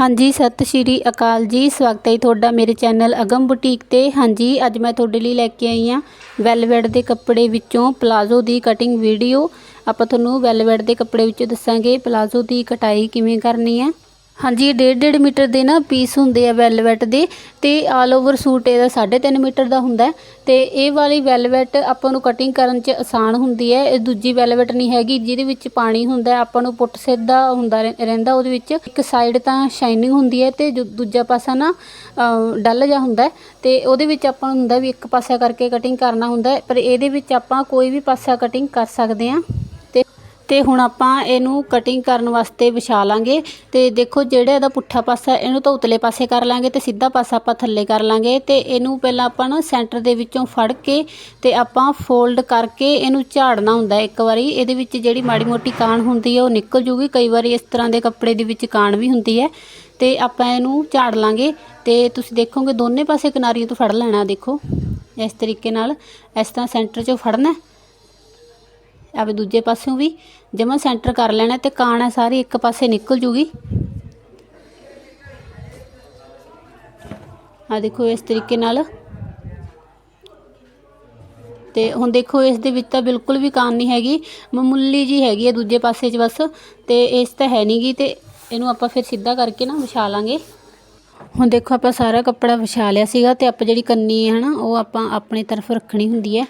ਹਾਂਜੀ, ਸਤਿ ਸ਼੍ਰੀ ਅਕਾਲ ਜੀ। ਸਵਾਗਤ ਹੈ ਜੀ ਤੁਹਾਡਾ ਮੇਰੇ ਚੈਨਲ ਅਗਮ ਬੁਟੀਕ ਤੇ। ਹਾਂਜੀ, ਅੱਜ ਮੈਂ ਤੁਹਾਡੇ ਲਈ ਲੈ ਕੇ ਆਈ ਹਾਂ ਵੈਲਵੈਟ ਦੇ ਕੱਪੜੇ ਵਿੱਚੋਂ ਪਲਾਜ਼ੋ ਦੀ ਕਟਿੰਗ ਵੀਡੀਓ ਆਪਾਂ ਤੁਹਾਨੂੰ ਵੈਲਵੈਟ ਦੇ ਕੱਪੜੇ ਵਿੱਚੋਂ ਦੱਸਾਂਗੇ, ਪਲਾਜ਼ੋ ਦੀ ਕਟਾਈ ਕਿਵੇਂ ਕਰਨੀ ਹੈ। ਹਾਂਜੀ ਇਹ ਡੇਢ ਡੇਢ ਮੀਟਰ ਦੇ ਨਾ ਪੀਸ ਹੁੰਦੇ ਆ ਵੈਲਵੈਟ ਦੇ ਤੇ ਆਲ ਓਵਰ ਸੂਟ ਇਹਦਾ 3.5 ਮੀਟਰ ਦਾ ਹੁੰਦਾ ਹੈ ਤੇ ਇਹ ਵਾਲੀ ਵੈਲਵੈਟ ਆਪਾਂ ਨੂੰ ਕਟਿੰਗ ਕਰਨ 'ਚ ਆਸਾਨ ਹੁੰਦੀ ਹੈ। ਇਹ ਦੂਜੀ ਵੈਲਵੈਟ ਨਹੀਂ ਹੈਗੀ, ਜਿਹਦੇ ਵਿੱਚ ਪਾਣੀ ਹੁੰਦਾ ਆਪਾਂ ਨੂੰ ਪੁੱਟ ਸਿੱਧਾ ਹੁੰਦਾ ਰਹਿ- ਰਹਿੰਦਾ ਉਹਦੇ ਵਿੱਚ। ਇੱਕ ਸਾਈਡ ਤਾਂ ਸ਼ਾਈਨਿੰਗ ਹੁੰਦੀ ਹੈ ਤੇ ਜੋ ਦੂਜਾ ਪਾਸਾ ਨਾ ਡੱਲ ਜਾ ਹੁੰਦਾ ਹੈ ਤੇ ਉਹਦੇ ਵਿੱਚ ਆਪਾਂ ਨੂੰ ਹੁੰਦਾ ਵੀ ਇੱਕ ਪਾਸਾ ਕਰਕੇ ਕਟਿੰਗ ਕਰਨਾ ਹੁੰਦਾ ਪਰ ਇਹਦੇ ਵਿੱਚ ਆਪਾਂ ਕੋਈ ਵੀ ਪਾਸਾ ਕਟਿੰਗ ਕਰ ਸਕਦੇ ਹਾਂ। ਤੇ ਹੁਣ ਆਪਾਂ ਇਹਨੂੰ ਕਟਿੰਗ ਕਰਨ ਵਾਸਤੇ ਵਿਛਾ ਲਾਂਗੇ ਤੇ ਦੇਖੋ ਜਿਹੜਾ ਇਹਦਾ ਪੁੱਠਾ ਪਾਸਾ ਇਹਨੂੰ ਤਾਂ ਉਤਲੇ ਪਾਸੇ ਕਰ ਲਾਂਗੇ ਤੇ ਸਿੱਧਾ ਪਾਸਾ ਆਪਾਂ ਥੱਲੇ ਕਰ ਲਾਂਗੇ ਤੇ ਇਹਨੂੰ ਪਹਿਲਾਂ ਆਪਾਂ ਨਾ ਸੈਂਟਰ ਦੇ ਵਿੱਚੋਂ ਫੜ ਕੇ ਤੇ ਆਪਾਂ ਫੋਲਡ ਕਰਕੇ ਇਹਨੂੰ ਝਾੜਨਾ ਹੁੰਦਾ ਇੱਕ ਵਾਰੀ। ਇਹਦੇ ਵਿੱਚ ਜਿਹੜੀ ਮਾੜੀ ਮੋਟੀ ਕਾਣ ਹੁੰਦੀ ਹੈ ਉਹ ਨਿਕਲ ਜੂਗੀ। ਕਈ ਵਾਰੀ ਇਸ ਤਰ੍ਹਾਂ ਦੇ ਕੱਪੜੇ ਦੇ ਵਿੱਚ ਕਾਣ ਵੀ ਹੁੰਦੀ ਹੈ ਤੇ ਆਪਾਂ ਇਹਨੂੰ ਝਾੜ ਲਾਂਗੇ ਤੇ ਤੁਸੀਂ ਦੇਖੋਗੇ ਦੋਨੇ ਪਾਸੇ ਕਿਨਾਰੀਆਂ ਤੋਂ ਫੜ ਲੈਣਾ ਦੇਖੋ। ਇਸ ਤਰੀਕੇ ਨਾਲ ਇਸ ਤਰ੍ਹਾਂ ਸੈਂਟਰ 'ਚੋਂ ਫੜਨਾ। ਆਵੇ ਦੂਜੇ ਪਾਸਿਓਂ ਵੀ। ਜਮਾ ਸੈਂਟਰ ਕਰ ਲੈਣਾ ਤੇ ਕਾਣ ਹੈ ਸਾਰੀ ਇੱਕ ਪਾਸੇ ਨਿਕਲ ਜੂਗੀ। ਆ ਦੇਖੋ ਇਸ ਤਰੀਕੇ ਨਾਲ। ਤੇ ਹੁਣ ਦੇਖੋ ਇਸ ਦੇ ਵਿੱਚ ਤਾਂ ਬਿਲਕੁਲ ਵੀ ਕਾਨ ਨਹੀਂ ਹੈਗੀ, ਮਾਮੂਲੀ ਜੀ ਹੈਗੀ ਹੈ ਦੂਜੇ ਪਾਸੇ 'ਚ ਬਸ, ਤੇ ਇਸ ਤਾਂ ਹੈ ਨਹੀਂਗੀ ਤੇ ਇਹਨੂੰ ਆਪਾਂ ਫਿਰ ਸਿੱਧਾ ਕਰਕੇ ਨਾ ਵਿਛਾ ਲਾਂਗੇ। ਹੁਣ ਦੇਖੋ ਆਪਾਂ ਸਾਰਾ ਕੱਪੜਾ ਵਿਛਾ ਲਿਆ ਸੀਗਾ ਤੇ ਆਪਾਂ ਜਿਹੜੀ ਕੰਨੀ ਹੈ ਨਾ, ਉਹ ਆਪਾਂ ਆਪਣੀ ਤਰਫ ਰੱਖਣੀ ਹੁੰਦੀ ਹੈ।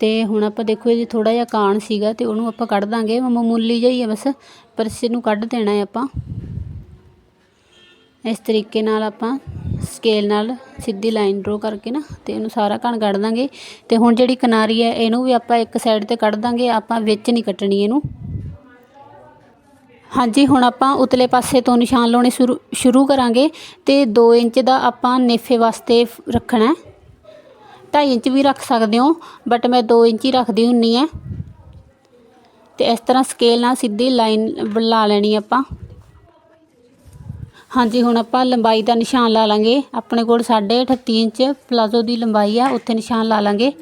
ਤੇ ਹੁਣ ਆਪਾਂ ਦੇਖੋ ਇਹ ਥੋੜਾ ਜਿਹਾ ਕਾਣ ਸੀਗਾ ਤੇ ਉਹਨੂੰ ਆਪਾਂ ਕੱਢ ਦਾਂਗੇ ਮਾਮੂਲੀ ਜਿਹਾ ਹੀ ਹੈ ਬਸ, ਪਰ ਇਸ ਨੂੰ ਕੱਢ ਦੇਣਾ ਹੈ ਆਪਾਂ। ਇਸ ਤਰੀਕੇ ਨਾਲ ਆਪਾਂ ਸਕੇਲ ਨਾਲ ਸਿੱਧੀ ਲਾਈਨ ਡਰਾ ਕਰਕੇ ਨਾ ਤੇ ਇਹਨੂੰ ਸਾਰਾ ਕਣ ਕੱਢ ਦਾਂਗੇ। ਤੇ ਹੁਣ ਜਿਹੜੀ ਕਿਨਾਰੀ ਹੈ, ਇਹਨੂੰ ਵੀ ਆਪਾਂ ਇੱਕ ਸਾਈਡ ਤੇ ਕੱਢ ਦਾਂਗੇ, ਆਪਾਂ ਵਿੱਚ ਨਹੀਂ ਕੱਟਣੀ ਇਹਨੂੰ। ਹਾਂਜੀ, ਹੁਣ ਆਪਾਂ ਉਤਲੇ ਪਾਸੇ ਤੋਂ ਨਿਸ਼ਾਨ ਲਾਉਣੇ ਸ਼ੁਰੂ ਸ਼ੁਰੂ ਕਰਾਂਗੇ ਤੇ 2 ਇੰਚ ਦਾ ਆਪਾਂ ਨੇਫੇ ਵਾਸਤੇ ਰੱਖਣਾ ਹੈ। 2.5 ਇੰਚ ਵੀ ਰੱਖ ਸਕਦੇ ਹੋ ਬਟ ਮੈਂ 2 ਇੰਚ ਹੀ ਰੱਖਦੀ ਹੁੰਨੀ ਆ। ਤੇ ਇਸ ਤਰ੍ਹਾਂ ਸਕੇਲ ਨਾਲ ਸਿੱਧੀ ਲਾਈਨ ਲਾ ਲੈਣੀ ਆਪਾਂ। ਹਾਂਜੀ, ਹੁਣ ਆਪਾਂ ਲੰਬਾਈ ਦਾ ਨਿਸ਼ਾਨ ਲਾ ਲਾਂਗੇ। ਆਪਣੇ ਕੋਲ 38 ਇੰਚ ਪਲਾਜ਼ੋ ਦੀ ਲੰਬਾਈ ਆ, ਉੱਥੇ ਨਿਸ਼ਾਨ ਲਾ ਲਾਂਗੇ।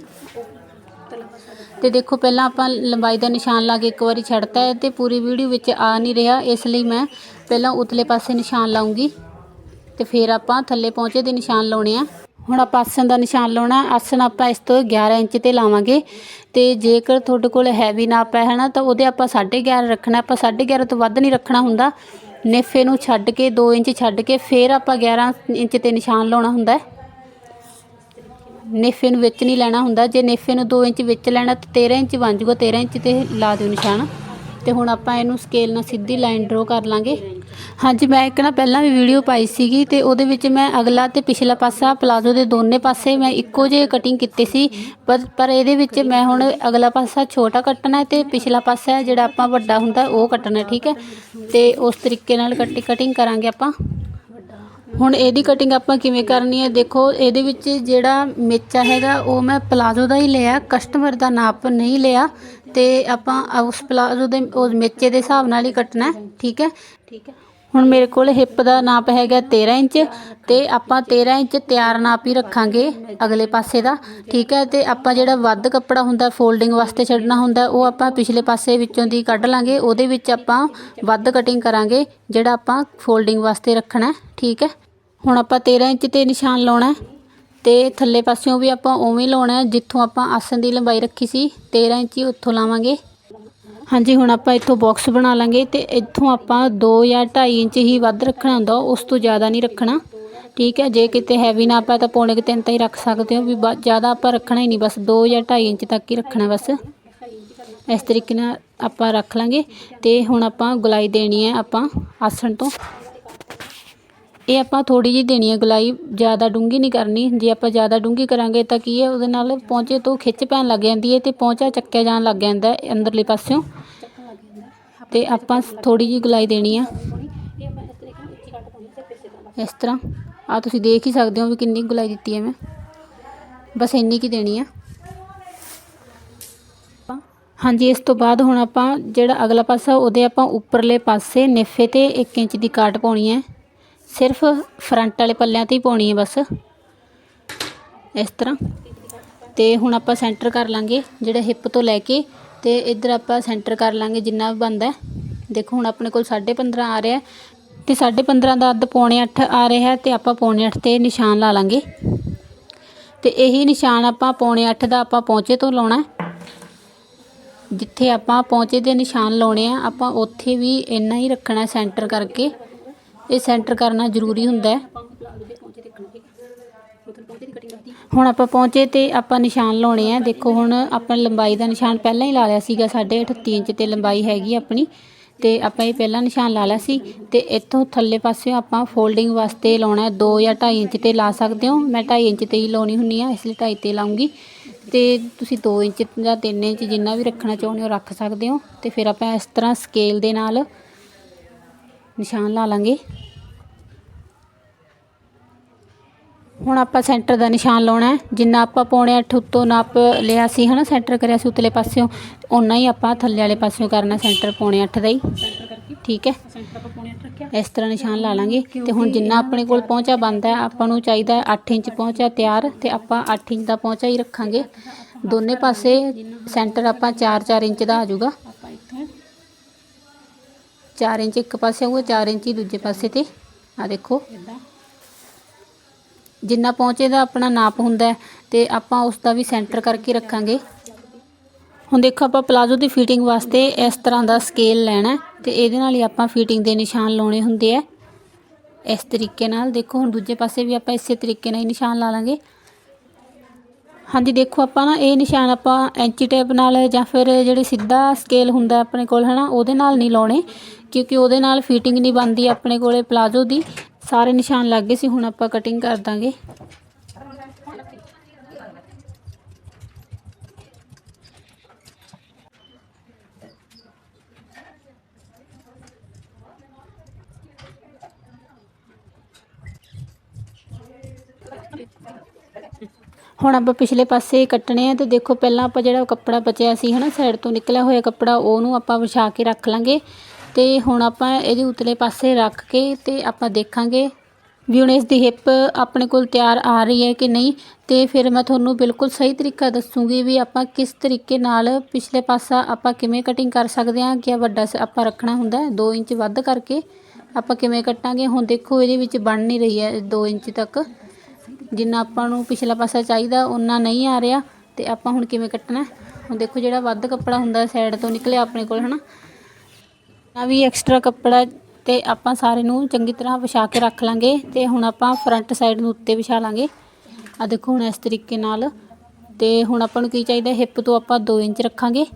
ਤੇ ਦੇਖੋ, ਪਹਿਲਾਂ ਆਪਾਂ ਲੰਬਾਈ ਦਾ ਨਿਸ਼ਾਨ ਲਾ ਕੇ ਇੱਕ ਵਾਰੀ ਛੱਡਤਾ ਹੈ ਤੇ ਪੂਰੀ ਵੀਡੀਓ ਵਿੱਚ ਆ ਨਹੀਂ ਰਿਹਾ, ਇਸ ਲਈ ਮੈਂ ਪਹਿਲਾਂ ਉਤਲੇ ਪਾਸੇ ਨਿਸ਼ਾਨ ਲਾਉਂਗੀ। ਤੇ ਫਿਰ ਆਪਾਂ ਥੱਲੇ ਪਹੁੰਚੇ ਦੇ ਨਿਸ਼ਾਨ ਲਾਉਣੇ ਆ। ਹੁਣ ਆਪਾਂ ਆਸਣ ਦਾ ਨਿਸ਼ਾਨ ਲਾਉਣਾ। ਆਸਣ ਆਪਾਂ ਇਸ ਤੋਂ 11 ਇੰਚ ਤੇ ਲਾਵਾਂਗੇ। ਤੇ ਜੇਕਰ ਤੁਹਾਡੇ ਕੋਲ ਹੈਵੀ ਨਾਪ ਹੈ ਹਨਾ, ਤਾਂ ਉਹਦੇ ਆਪਾਂ 11.5 ਰੱਖਣਾ। ਆਪਾਂ 11.5 ਤੋਂ ਵੱਧ ਨਹੀਂ ਰੱਖਣਾ ਹੁੰਦਾ। ਨੇਫੇ ਨੂੰ ਛੱਡ ਕੇ 2 ਇੰਚ ਛੱਡ ਕੇ, ਫਿਰ ਆਪਾਂ 11 ਇੰਚ ਤੇ ਨਿਸ਼ਾਨ ਲਾਉਣਾ ਹੁੰਦਾ। ਨੇਫੇ ਨੂੰ ਵਿੱਚ ਨਹੀਂ ਲੈਣਾ ਹੁੰਦਾ। ਜੇ ਨੇਫੇ ਨੂੰ 2 ਇੰਚ ਵਿੱਚ ਲੈਣਾ, ਤਾਂ 13 ਇੰਚ ਬਣ ਜਾਊਗਾ 13 ਇੰਚ ਤੇ ਲਾ ਦਿਓ ਨਿਸ਼ਾਨ। ਤੇ ਹੁਣ ਆਪਾਂ ਇਹਨੂੰ ਸਕੇਲ ਨਾਲ ਸਿੱਧੀ ਲਾਈਨ ਡਰਾ ਕਰ ਲਾਂਗੇ। ਹਾਂਜੀ, ਮੈਂ ਇੱਕ ਨਾ ਪਹਿਲਾਂ ਵੀ ਵੀਡੀਓ ਪਾਈ ਸੀਗੀ ਤੇ ਉਹਦੇ ਵਿੱਚ ਮੈਂ ਅਗਲਾ ਤੇ ਪਿਛਲਾ ਪਾਸਾ ਪਲਾਜ਼ੋ ਦੇ ਦੋਨੇ ਪਾਸੇ ਮੈਂ ਇੱਕੋ ਜਿਹੇ ਕਟਿੰਗ ਕੀਤੀ ਸੀ। ਪਰ ਪਰ ਇਹਦੇ ਵਿੱਚ ਮੈਂ ਹੁਣ ਅਗਲਾ ਪਾਸਾ ਛੋਟਾ ਕੱਟਣਾ ਹੈ ਤੇ ਪਿਛਲਾ ਪਾਸਾ ਜਿਹੜਾ ਆਪਾਂ ਵੱਡਾ ਹੁੰਦਾ, ਉਹ ਕੱਟਣਾ ਠੀਕ ਹੈ? ਤੇ ਉਸ ਤਰੀਕੇ ਨਾਲ ਕੱਟੀ ਕਟਿੰਗ ਕਰਾਂਗੇ ਆਪਾਂ। ਹੁਣ ਇਹਦੀ ਕਟਿੰਗ ਆਪਾਂ ਕਿਵੇਂ ਕਰਨੀ ਹੈ? ਦੇਖੋ, ਇਹਦੇ ਵਿੱਚ ਜਿਹੜਾ ਮੇਚਾ ਹੈਗਾ, ਉਹ ਮੈਂ ਪਲਾਜ਼ੋ ਦਾ ਹੀ ਲਿਆ ਕਸਟਮਰ ਦਾ ਨਾਪ ਨਹੀਂ ਲਿਆ। ਤੇ ਆਪਾਂ ਉਸ ਪਲਾਜ਼ੋ ਦੇ ਉਸ ਮੇਚੇ ਦੇ ਹਿਸਾਬ ਨਾਲ ਹੀ ਕੱਟਣਾ ਹੈ, ਠੀਕ ਹੈ? ਠੀਕ ਹੈ। ਹੁਣ ਮੇਰੇ ਕੋਲ ਹਿੱਪ ਦਾ ਨਾਪ ਹੈਗਾ 13 ਇੰਚ ਤੇ ਆਪਾਂ 13 ਇੰਚ ਤਿਆਰ ਨਾਪ ਹੀ ਰੱਖਾਂਗੇ ਅਗਲੇ ਪਾਸੇ ਦਾ ਠੀਕ ਹੈ? ਤੇ ਆਪਾਂ ਜਿਹੜਾ ਵੱਧ ਕੱਪੜਾ ਹੁੰਦਾ ਫੋਲਡਿੰਗ ਵਾਸਤੇ ਛੱਡਣਾ ਹੁੰਦਾ ਉਹ ਆਪਾਂ ਪਿਛਲੇ ਪਾਸੇ ਵਿੱਚੋਂ ਦੀ ਕੱਢ ਲਾਂਗੇ ਉਹਦੇ ਵਿੱਚ ਆਪਾਂ ਵੱਧ ਕਟਿੰਗ ਕਰਾਂਗੇ ਜਿਹੜਾ ਆਪਾਂ ਫੋਲਡਿੰਗ ਵਾਸਤੇ ਰੱਖਣਾ ਹੈ, ਠੀਕ ਹੈ? ਹੁਣ ਆਪਾਂ 13 ਇੰਚ ਤੇ ਨਿਸ਼ਾਨ ਲਾਉਣਾ ਹੈ। ਤੇ ਥੱਲੇ ਪਾਸਿਓਂ ਵੀ ਆਪਾਂ ਉਵੇਂ ਲਾਉਣਾ ਹੈ, ਜਿੱਥੋਂ ਆਪਾਂ ਆਸਣ ਦੀ ਲੰਬਾਈ ਰੱਖੀ ਸੀ 13 ਇੰਚ ਹੀ ਉੱਥੋਂ ਲਾਵਾਂਗੇ। ਹਾਂਜੀ, ਹੁਣ ਆਪਾਂ ਇੱਥੋਂ ਬਾਕਸ ਬਣਾ ਲਾਂਗੇ ਤੇ ਇੱਥੋਂ ਆਪਾਂ 2 ਜਾਂ 2.5 ਇੰਚ ਹੀ ਵੱਧ ਰੱਖਣਾ ਹੁੰਦਾ, ਉਸ ਤੋਂ ਜ਼ਿਆਦਾ ਨਹੀਂ ਰੱਖਣਾ। ਠੀਕ ਹੈ, ਜੇ ਕਿਤੇ ਹੈਵੀ ਨਾ ਆਪਾਂ ਤਾਂ ਪੌਣੇ ਕੁ ਤਿੰਨ ਤਾਂ ਹੀ ਰੱਖ ਸਕਦੇ ਹੋ, ਵੀ ਬ- ਜ਼ਿਆਦਾ ਆਪਾਂ ਰੱਖਣਾ ਹੀ ਨਹੀਂ, ਬਸ 2 ਜਾਂ 2.5 ਇੰਚ ਤੱਕ ਹੀ ਰੱਖਣਾ ਬਸ। ਇਸ ਤਰੀਕੇ ਨਾਲ ਆਪਾਂ ਰੱਖ ਲਾਂਗੇ ਤੇ ਹੁਣ ਆਪਾਂ ਗੁਲਾਈ ਦੇਣੀ ਹੈ ਆਪਾਂ ਆਸਣ ਤੋਂ। ਇਹ ਆਪਾਂ ਥੋੜੀ ਜਿਹੀ ਦੇਣੀ ਹੈ ਗੁਲਾਈ, ਜ਼ਿਆਦਾ ਡੂੰਘੀ ਨਹੀਂ ਕਰਨੀ। ਜੇ ਆਪਾਂ ਜ਼ਿਆਦਾ ਡੂੰਘੀ ਕਰਾਂਗੇ ਤਾਂ ਕੀ ਹੈ, ਉਹਦੇ ਨਾਲ ਪਹੁੰਚੇ ਤੋਂ ਖਿੱਚ ਪੈਣ ਲੱਗ ਜਾਂਦੀ ਹੈ ਤੇ ਪਹੁੰਚਾ ਚੱਕਿਆ ਜਾਣ ਲੱਗ ਜਾਂਦਾ ਅੰਦਰਲੇ ਪਾਸਿਓਂ। ਤੇ ਆਪਾਂ ਥੋੜੀ ਜਿਹੀ ਗੁਲਾਈ ਦੇਣੀ ਆ। ਇਸ ਤਰ੍ਹਾਂ। ਆ ਤੁਸੀਂ ਦੇਖ ਹੀ ਸਕਦੇ ਹੋ ਵੀ ਕਿੰਨੀ ਗੁਲਾਈ ਦਿੱਤੀ ਹੈ ਮੈਂ। ਬਸ ਇੰਨੀ ਕੀ ਦੇਣੀ ਆ। ਹਾਂਜੀ, ਇਸ ਤੋਂ ਬਾਅਦ ਹੁਣ ਆਪਾਂ ਜਿਹੜਾ ਅਗਲਾ ਪਾਸਾ, ਉਹਦੇ ਆਪਾਂ ਉੱਪਰਲੇ ਪਾਸੇ ਨੇਫੇ ਤੇ 1 ਇੰਚ ਦੀ ਕਾਟ ਪਾਉਣੀ ਹੈ। ਸਿਰਫ ਫਰੰਟ ਵਾਲੇ ਪੱਲਿਆਂ ਤੇ ਹੀ ਪਾਉਣੀ ਹੈ ਬਸ। ਇਸ ਤਰ੍ਹਾਂ। ਤੇ ਹੁਣ ਆਪਾਂ ਸੈਂਟਰ ਕਰ ਲਾਂਗੇ ਜਿਹੜਾ ਹਿੱਪ ਤੋਂ ਲੈ ਕੇ ਤੇ ਇੱਧਰ ਆਪਾਂ ਸੈਂਟਰ ਕਰ ਲਾਂਗੇ ਜਿੰਨਾ ਵੀ ਬਣਦਾ ਦੇਖੋ ਹੁਣ ਆਪਣੇ ਕੋਲ 15.5 ਆ ਰਿਹਾ ਹੈ ਤੇ 15.5 ਦਾ ਅੱਧ ਪੌਣੇ 8 ਆ ਰਿਹਾ ਤੇ ਆਪਾਂ ਪੌਣੇ 8 ਤੇ ਨਿਸ਼ਾਨ ਲਾ ਲਾਂਗੇ। ਤੇ ਇਹੀ ਨਿਸ਼ਾਨ ਆਪਾਂ ਪੌਣੇ 8 ਦਾ ਆਪਾਂ ਪਹੁੰਚੇ ਤੋਂ ਲਾਉਣਾ ਜਿੱਥੇ ਆਪਾਂ ਪਹੁੰਚੇ ਦੇ ਨਿਸ਼ਾਨ ਲਾਉਣੇ ਆ, ਆਪਾਂ ਉੱਥੇ ਵੀ ਇੰਨਾ ਹੀ ਰੱਖਣਾ ਸੈਂਟਰ ਕਰਕੇ। ਇਹ ਸੈਂਟਰ ਕਰਨਾ ਜ਼ਰੂਰੀ ਹੁੰਦਾ ਹੁਣ ਆਪਾਂ ਪਹੁੰਚੇ ਤੇ ਆਪਾਂ ਨਿਸ਼ਾਨ ਲਾਉਣੇ ਆ। ਦੇਖੋ ਹੁਣ ਆਪਾਂ ਲੰਬਾਈ ਦਾ ਨਿਸ਼ਾਨ ਪਹਿਲਾਂ ਹੀ ਲਾ ਲਿਆ ਸੀਗਾ ਸਾਡੇ 38 ਇੰਚ ਤੇ ਲੰਬਾਈ ਹੈਗੀ ਆਪਣੀ। ਤੇ ਆਪਾਂ ਇਹ ਪਹਿਲਾਂ ਨਿਸ਼ਾਨ ਲਾ ਲਿਆ ਸੀ। ਤੇ ਇੱਥੋਂ ਥੱਲੇ ਪਾਸੇ ਆਪਾਂ ਫੋਲਡਿੰਗ ਵਾਸਤੇ ਲਾਉਣਾ 2 ਜਾਂ 2.5 ਇੰਚ ਤੇ ਲਾ ਸਕਦੇ ਹੋ। ਮੈਂ 2.5 ਇੰਚ ਤੇ ਹੀ ਲਾਉਣੀ ਹੁੰਨੀ ਆ, ਇਸ ਲਈ 2.5 ਤੇ ਲਾਉਂਗੀ। ਤੇ ਤੁਸੀਂ 2 ਇੰਚ ਜਾਂ 3 ਇੰਚ ਜਿੰਨਾ ਵੀ ਰੱਖਣਾ ਚਾਹੁੰਦੇ ਹੋ, ਰੱਖ ਸਕਦੇ ਹੋ। ਤੇ ਫਿਰ ਆਪਾਂ ਇਸ ਤਰ੍ਹਾਂ ਸਕੇਲ ਦੇ ਨਾਲ ਨਿਸ਼ਾਨ ਲਾ ਲਾਂਗੇ। ਹੁਣ ਆਪਾਂ ਸੈਂਟਰ ਦਾ ਨਿਸ਼ਾਨ ਲਾਉਣਾ ਹੈ। ਜਿੰਨਾ ਆਪਾਂ ਪੌਣੇ 8 ਉੱਤੋਂ ਨਾਪ ਲਿਆ ਸੀ, ਹਨਾ, ਸੈਂਟਰ ਕਰਿਆ ਸੀ, ਉਤਲੇ ਪਾਸਿਓਂ ਉਨਾ ਹੀ ਆਪਾਂ ਥੱਲੇ ਵਾਲੇ ਪਾਸਿਓਂ ਕਰਨਾ, ਸੈਂਟਰ ਪੌਣੇ 8 ਦਾ ਹੀ। ਠੀਕ ਹੈ। ਇਸ ਤਰ੍ਹਾਂ ਨਿਸ਼ਾਨ ਲਾ ਲਾਂਗੇ। ਤੇ ਹੁਣ ਜਿੰਨਾ ਆਪਣੇ ਕੋਲ ਪਹੁੰਚਾ ਬੰਦਾ ਆਪਾਂ ਨੂੰ ਚਾਹੀਦਾ ਹੈ 8 ਇੰਚ ਪਹੁੰਚਾ ਤਿਆਰ, ਤੇ ਆਪਾਂ 8 ਇੰਚ ਦਾ ਪਹੁੰਚਾ ਹੀ ਰੱਖਾਂਗੇ। ਦੋਨੇ ਪਾਸੇ ਸੈਂਟਰ ਆਪਾਂ 4-4 ਇੰਚ ਦਾ ਆ ਜਾਊਗਾ। 4 ਇੰਚ ਇੱਕ ਪਾਸੇ ਹੋਊਗਾ 4 ਇੰਚ ਹੀ ਦੂਜੇ ਪਾਸੇ ਤੇ। ਆ ਦੇਖੋ। ਜਿੰਨਾ ਪਹੁੰਚੇ ਦਾ ਆਪਣਾ ਨਾਪ ਹੁੰਦਾ ਤੇ ਆਪਾਂ ਉਸ ਦਾ ਵੀ ਸੈਂਟਰ ਕਰਕੇ ਰੱਖਾਂਗੇ। ਹੁਣ ਦੇਖੋ ਆਪਾਂ ਪਲਾਜ਼ੋ ਦੀ ਫਿਟਿੰਗ ਵਾਸਤੇ ਇਸ ਤਰ੍ਹਾਂ ਦਾ ਸਕੇਲ ਲੈਣਾ ਤੇ ਇਹਦੇ ਨਾਲ ਹੀ ਆਪਾਂ ਫਿਟਿੰਗ ਦੇ ਨਿਸ਼ਾਨ ਲਾਉਣੇ ਹੁੰਦੇ ਆ ਇਸ ਤਰੀਕੇ ਨਾਲ ਦੇਖੋ ਹੁਣ ਦੂਜੇ ਪਾਸੇ ਵੀ ਆਪਾਂ ਇਸੇ ਤਰੀਕੇ ਨਾਲ ਹੀ ਨਿਸ਼ਾਨ ਲਾ ਲਾਂਗੇ। ਹਾਂਜੀ, ਦੇਖੋ ਆਪਾਂ ਨਾ ਇਹ ਨਿਸ਼ਾਨ ਆਪਾਂ ਐਂਚੀ ਟੇਪ ਨਾਲ ਜਾਂ ਫਿਰ ਜਿਹੜੇ ਸਿੱਧਾ ਸਕੇਲ ਹੁੰਦਾ ਆਪਣੇ ਕੋਲ, ਹਨਾ, ਉਹਦੇ ਨਾਲ ਨਹੀਂ ਲਾਉਣੇ, ਕਿਉਂਕਿ ਉਹਦੇ ਨਾਲ ਫਿਟਿੰਗ ਨਹੀਂ ਬਣਦੀ ਆਪਣੇ ਕੋਲੇ ਪਲਾਜ਼ੋ ਦੀ। ਸਾਰੇ ਨਿਸ਼ਾਨ ਲੱਗ ਗਏ ਸੀ, ਹੁਣ ਆਪਾਂ ਕਟਿੰਗ ਕਰ ਦਾਂਗੇ। ਹੁਣ ਆਪਾਂ ਪਿਛਲੇ ਪਾਸੇ ਕੱਟਣੇ ਆ ਤੇ ਦੇਖੋ ਪਹਿਲਾਂ ਆਪਾਂ ਜਿਹੜਾ ਕੱਪੜਾ ਬਚਿਆ ਸੀ ਹਨਾ ਸਾਈਡ ਤੋਂ ਨਿਕਲਿਆ ਹੋਇਆ ਕੱਪੜਾ, ਉਹਨੂੰ ਆਪਾਂ ਵਿਛਾ ਕੇ ਰੱਖ ਲਾਂਗੇ। ਤੇ ਹੁਣ ਆਪਾਂ ਇਹਦੇ ਉਤਲੇ ਪਾਸੇ ਰੱਖ ਕੇ ਤੇ ਆਪਾਂ ਦੇਖਾਂਗੇ ਵੀ ਹੁਣ ਇਸ ਦੀ ਹਿੱਪ ਆਪਣੇ ਕੋਲ ਤਿਆਰ ਆ ਰਹੀ ਹੈ ਕਿ ਨਹੀਂ। ਤੇ ਫਿਰ ਮੈਂ ਤੁਹਾਨੂੰ ਬਿਲਕੁਲ ਸਹੀ ਤਰੀਕਾ ਦੱਸੂਗੀ ਵੀ ਆਪਾਂ ਕਿਸ ਤਰੀਕੇ ਨਾਲ ਪਿਛਲੇ ਪਾਸਾ ਆਪਾਂ ਕਿਵੇਂ ਕਟਿੰਗ ਕਰ ਸਕਦੇ ਹਾਂ ਕਿ ਵੱਡਾ ਸ- ਆਪਾਂ ਰੱਖਣਾ ਹੁੰਦਾ 2 ਇੰਚ ਵੱਧ ਕਰਕੇ ਆਪਾਂ ਕਿਵੇਂ ਕੱਟਾਂਗੇ। ਹੁਣ ਦੇਖੋ ਇਹਦੇ ਵਿੱਚ ਬਣ ਨਹੀਂ ਰਹੀ ਹੈ 2 ਇੰਚ ਤੱਕ। ਜਿੰਨਾ ਆਪਾਂ ਨੂੰ ਪਿਛਲਾ ਪਾਸਾ ਚਾਹੀਦਾ ਉਨਾ ਨਹੀਂ ਆ ਰਿਹਾ। ਤੇ ਆਪਾਂ ਹੁਣ ਕਿਵੇਂ ਕੱਟਣਾ? ਹੁਣ ਦੇਖੋ ਜਿਹੜਾ ਵੱਧ ਕੱਪੜਾ ਹੁੰਦਾ ਸਾਈਡ ਤੋਂ ਨਿਕਲਿਆ ਆਪਣੇ ਕੋਲ, ਹਨਾ? ਨਾ ਵੀ ਐਕਸਟਰਾ ਕੱਪੜਾ ਤੇ ਆਪਾਂ ਸਾਰੇ ਨੂੰ ਚੰਗੀ ਤਰ੍ਹਾਂ ਵਿਛਾ ਕੇ ਰੱਖ ਲਾਂਗੇ ਤੇ ਹੁਣ ਆਪਾਂ ਫਰੰਟ ਸਾਈਡ ਨੂੰ ਉੱਤੇ ਵਿਛਾ ਲਾਂਗੇ। ਆ ਦੇਖੋ ਹੁਣ ਇਸ ਤਰੀਕੇ ਨਾਲ। ਤੇ ਹੁਣ ਆਪਾਂ ਨੂੰ ਕੀ ਚਾਹੀਦਾ ਹਿੱਪ ਤੋਂ ਆਪਾਂ 2 ਇੰਚ ਰੱਖਾਂਗੇ।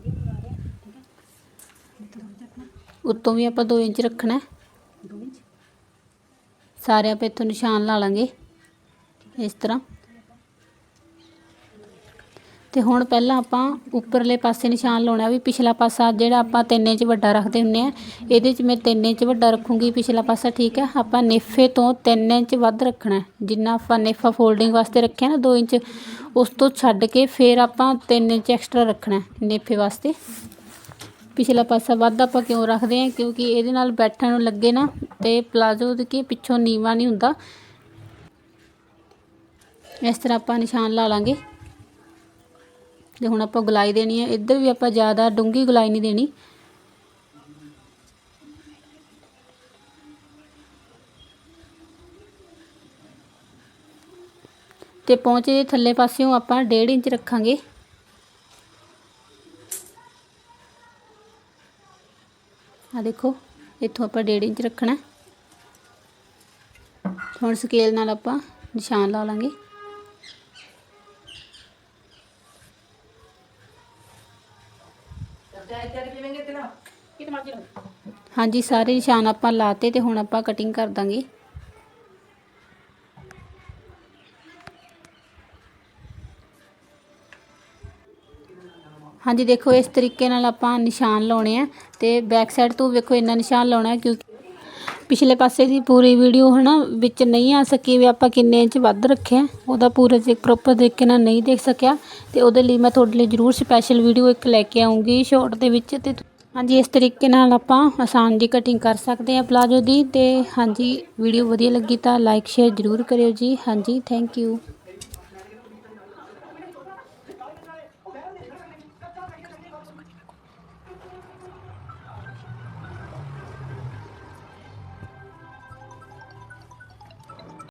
ਉੱਤੋਂ ਵੀ ਆਪਾਂ 2 ਇੰਚ ਰੱਖਣਾ। ਹੈ। ਸਾਰੇ ਆਪਾਂ ਇੱਥੋਂ ਨਿਸ਼ਾਨ ਲਾ ਲਾਂਗੇ। ਇਸ ਤਰ੍ਹਾਂ। ਤੇ ਹੁਣ ਪਹਿਲਾਂ ਆਪਾਂ ਉੱਪਰਲੇ ਪਾਸੇ ਨਿਸ਼ਾਨ ਲਾਉਣਾ ਵੀ ਪਿਛਲਾ ਪਾਸਾ ਜਿਹੜਾ ਆਪਾਂ 3 ਇੰਚ ਵੱਡਾ ਰੱਖਦੇ ਹੁੰਨੇ ਆ, ਇਹਦੇ 'ਚ ਮੈਂ 3 ਇੰਚ ਵੱਡਾ ਰੱਖੂੰਗੀ ਪਿਛਲਾ ਪਾਸਾ, ਠੀਕ ਹੈ? ਆਪਾਂ ਨੇਫੇ ਤੋਂ 3 ਇੰਚ ਵੱਧ ਰੱਖਣਾ ਜਿੰਨਾ ਆਪਾਂ ਨੇਫਾ ਫੋਲਡਿੰਗ ਵਾਸਤੇ ਰੱਖਿਆ ਨਾ 2 ਇੰਚ, ਉਸ ਤੋਂ ਛੱਡ ਕੇ ਫਿਰ ਆਪਾਂ 3 ਇੰਚ ਐਕਸਟਰਾ ਰੱਖਣਾ ਨੇਫੇ ਵਾਸਤੇ। ਪਿਛਲਾ ਪਾਸਾ ਵੱਧ ਆਪਾਂ ਕਿਉਂ ਰੱਖਦੇ ਹਾਂ? ਕਿਉਂਕਿ ਇਹਦੇ ਨਾਲ ਬੈਠਣ ਨੂੰ ਲੱਗੇ ਨਾ ਤੇ ਪਲਾਜ਼ੋ ਦੇ ਕੀ ਪਿੱਛੋਂ ਨੀਵਾ ਨਹੀਂ ਹੁੰਦਾ। ਇਸ ਤਰ੍ਹਾਂ ਆਪਾਂ ਨਿਸ਼ਾਨ ਲਾ ਲਾਂਗੇ। ਤੇ ਹੁਣ ਆਪਾਂ ਗੁਲਾਈ ਦੇਣੀ ਹੈ, ਇੱਧਰ ਵੀ ਆਪਾਂ ਜ਼ਿਆਦਾ ਡੂੰਗੀ ਗੁਲਾਈ ਨਹੀਂ ਦੇਣੀ। ਤੇ ਪਹੁੰਚੇ ਦੇ ਥੱਲੇ ਪਾਸਿਓਂ ਆਪਾਂ 1.5 ਇੰਚ ਰੱਖਾਂਗੇ। ਆ ਦੇਖੋ, ਇੱਥੋਂ ਆਪਾਂ 1.5 ਇੰਚ ਰੱਖਣਾ। ਹੁਣ ਸਕੇਲ ਨਾਲ ਆਪਾਂ ਨਿਸ਼ਾਨ ਲਾ ਲਾਂਗੇ। ਹਾਂਜੀ, ਸਾਰੇ ਨਿਸ਼ਾਨ ਆਪਾਂ ਲਾਤੇ ਤੇ ਹੁਣ ਆਪਾਂ ਕਟਿੰਗ ਕਰ ਦਾਂਗੇ। ਹਾਂਜੀ, ਦੇਖੋ, ਇਸ ਤਰੀਕੇ ਨਾਲ ਆਪਾਂ ਨਿਸ਼ਾਨ ਲਾਉਣੇ ਆ ਤੇ ਬੈਕ ਸਾਈਡ ਤੋਂ ਵੇਖੋ ਇੰਨਾ ਨਿਸ਼ਾਨ ਲਾਉਣਾ ਕਿਉਂਕਿ ਪਿਛਲੇ ਪਾਸੇ ਦੀ ਪੂਰੀ ਵੀਡੀਓ ਹਨਾ ਵਿੱਚ ਨਹੀਂ ਆ ਸਕੀ ਵੀ ਆਪਾਂ ਕਿੰਨੇ ਇੰਚ ਵੱਧ ਰੱਖਿਆ। ਉਹਦਾ ਪੂਰਾ ਜੇ ਪ੍ਰੋਪਰ ਤਰੀਕੇ ਨਾਲ ਨਹੀਂ ਦੇਖ ਸਕਿਆ, ਤੇ ਉਹਦੇ ਲਈ ਮੈਂ ਤੁਹਾਡੇ ਲਈ ਜ਼ਰੂਰ ਸਪੈਸ਼ਲ ਵੀਡੀਓ ਇੱਕ ਲੈ ਕੇ ਆਉਂਗੀ ਸ਼ਾਰਟ ਦੇ ਵਿੱਚ ਤੇ ਹਾਂਜੀ, ਇਸ ਤਰੀਕੇ ਨਾਲ ਆਪਾਂ ਆਸਾਨ ਜੀ ਕਟਿੰਗ ਕਰ ਸਕਦੇ ਆ ਪਲਾਜੋ ਦੀ ਤੇ ਹਾਂਜੀ ਵੀਡੀਓ ਵਧੀਆ ਲੱਗੀ ਤਾਂ ਲਾਈਕ ਸ਼ੇਅਰ ਜ਼ਰੂਰ ਕਰਿਓ ਜੀ। ਹਾਂਜੀ ਥੈਂਕ ਯੂ